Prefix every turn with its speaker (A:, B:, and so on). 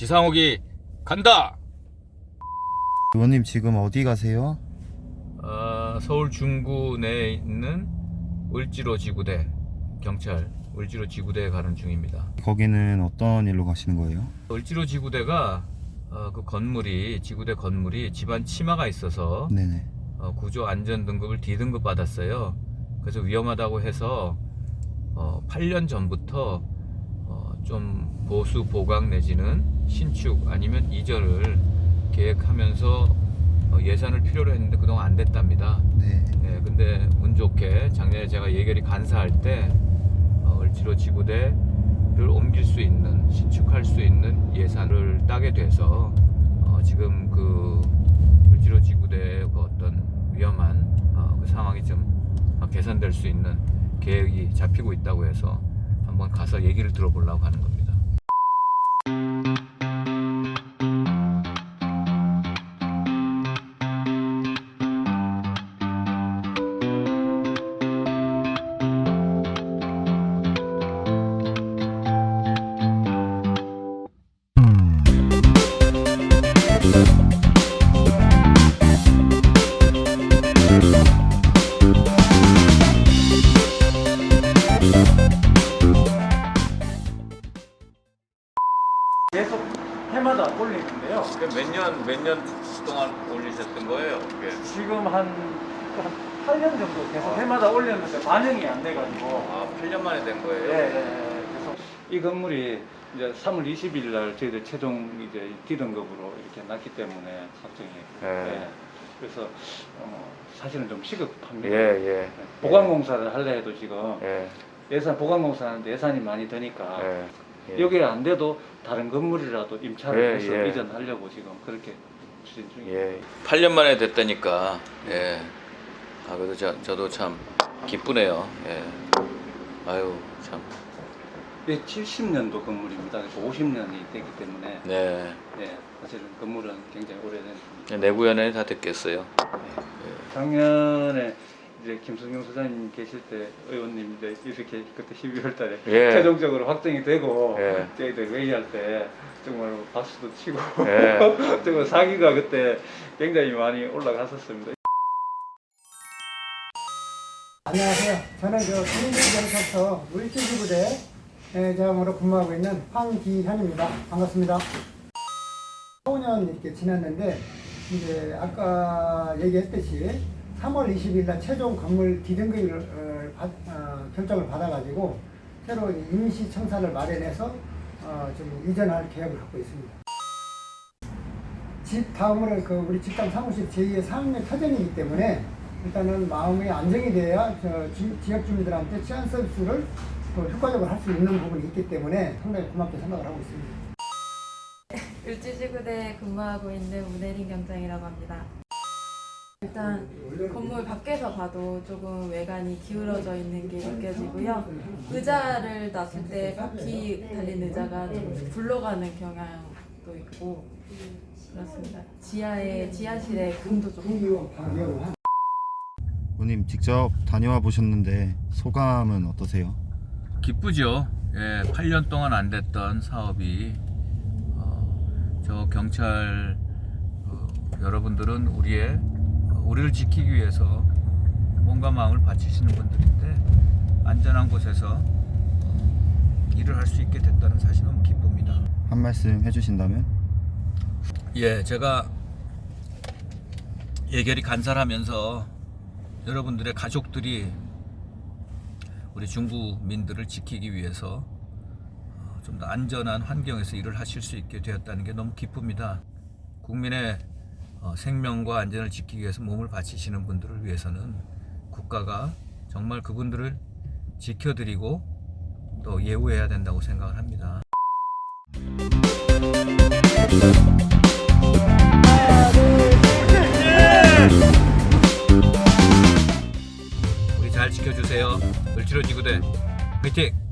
A: 지상욱이 간다.
B: 의원님 지금 어디 가세요?
A: 어, 서울 중구 내에 있는 을지로 지구대 경찰 을지로 지구대에 가는 중입니다.
B: 거기는 어떤 일로 가시는 거예요?
A: 을지로 지구대가 어, 그 건물이 지구대 건물이 집안 치마가 있어서
B: 네네.
A: 어, 구조 안전 등급을 D등급 받았어요. 그래서 위험하다고 해서 어, 8년 전부터 어, 좀 보수 보강 내지는 신축 아니면 이전을 계획하면서 어, 예산을 필요로 했는데 그동안 안 됐답니다.
B: 네.
A: 예, 근데 운 좋게 작년에 제가 예결위 간사할 때 어, 을지로 지구대를 옮길 수 있는 신축할 수 있는 예산을 따게 돼서 어, 지금 그 을지로 지구대의 그 어떤 위험한 어, 그 상황이 좀 어, 개선될 수 있는 계획이 잡히고 있다고 해서 한번 가서 얘기를 들어보려고 하는 겁니다.
C: 계속 해마다 올리는데요.
A: 몇년 몇 년 동안 올리셨던 거예요? 그게?
C: 지금 한, 한 8년 정도 계속 해마다 올렸는데 반영이 안 돼가지고.
A: 아, 8년 만에 된 거예요?
C: 예, 예, 예. 그래서 이 건물이 이제 3월 20일 날 저희들 최종 이제 D등급으로 이렇게 났기 때문에 확정이.
A: 예.
C: 그래서 어, 사실은 좀 시급합니다.
A: 예, 예.
C: 보강공사를 하려 해도 지금
A: 예.
C: 예산 보강공사 하는데 예산이 많이 드니까
A: 예. 예.
C: 여기 안 돼도 다른 건물이라도 임차를
A: 예,
C: 해서
A: 예.
C: 이전하려고 지금 그렇게 추진 중입니다.
A: 예. 8년 만에 됐다니까. 예. 아, 그래도 저, 저도 참 기쁘네요. 예. 아유, 참.
C: 예, 70년도 건물입니다. 그래서 50년이 됐기 때문에
A: 네.
C: 예, 사실은 건물은 굉장히 오래된.
A: 내구연연이 다 됐겠어요.
C: 작년에 이제 김승용 소장님 계실 때 의원님 이제 이렇게 그때 12월 달에
A: 예.
C: 최종적으로 확정이 되고
A: 예.
C: 저희들 회의할 때 정말 박수도 치고
A: 예.
C: 정말 사기가 그때 굉장히 많이 올라갔었습니다.
D: 안녕하세요. 저는 저 국민경찰서 물질지구대 장으로 근무하고 있는 황기현입니다. 반갑습니다. 5년 이렇게 지났는데 이제 아까 얘기했듯이 3월 20일 날 최종 건물 D등급을 어, 받- 어, 결정을 받아가지고 새로 임시 청사를 마련해서 어, 좀 이전할 계획을 갖고 있습니다. 집 다음으로 그 우리 집단 사무실 제2의 상임의 터전이기 때문에 일단은 마음의 안정이 돼야 저 지, 지역 주민들한테 치안 서비스를 또 효과적으로 할 수 있는 부분이 있기 때문에 상당히 고맙게 생각을 하고 있습니다.
E: 을지지구대에 근무하고 있는 문혜린 경장이라고 합니다. 일단 건물 밖에서 봐도 조금 외관이 기울어져 있는 게 느껴지고요. 의자를 놨을 때 바퀴 달린 의자가 좀 굴러가는 경향도 있고 그렇습니다. 지하에 지하실에 금도 좀
B: 의원님 직접 다녀와 보셨는데 소감은 어떠세요?
A: 기쁘죠. 예, 8년 동안 안 됐던 사업이 어, 저 경찰 어, 여러분들은 우리의 어, 우리를 지키기 위해서 몸과 마음을 바치시는 분들인데 안전한 곳에서 어, 일을 할 수 있게 됐다는 사실 너무 기쁩니다.
B: 한 말씀 해주신다면?
A: 예, 제가 예결위 간사하면서 여러분들의 가족들이 우리 중구민들을 지키기 위해서 어, 좀더 안전한 환경에서 일을 하실 수 있게 되었다는 게 너무 기쁩니다. 국민의 어, 생명과 안전을 지키기 위해서 몸을 바치시는 분들을 위해서는 국가가 정말 그분들을 지켜드리고 또 예우해야 된다고 생각을 합니다. 우리 잘 지켜주세요. 을지로 지구대 화이팅!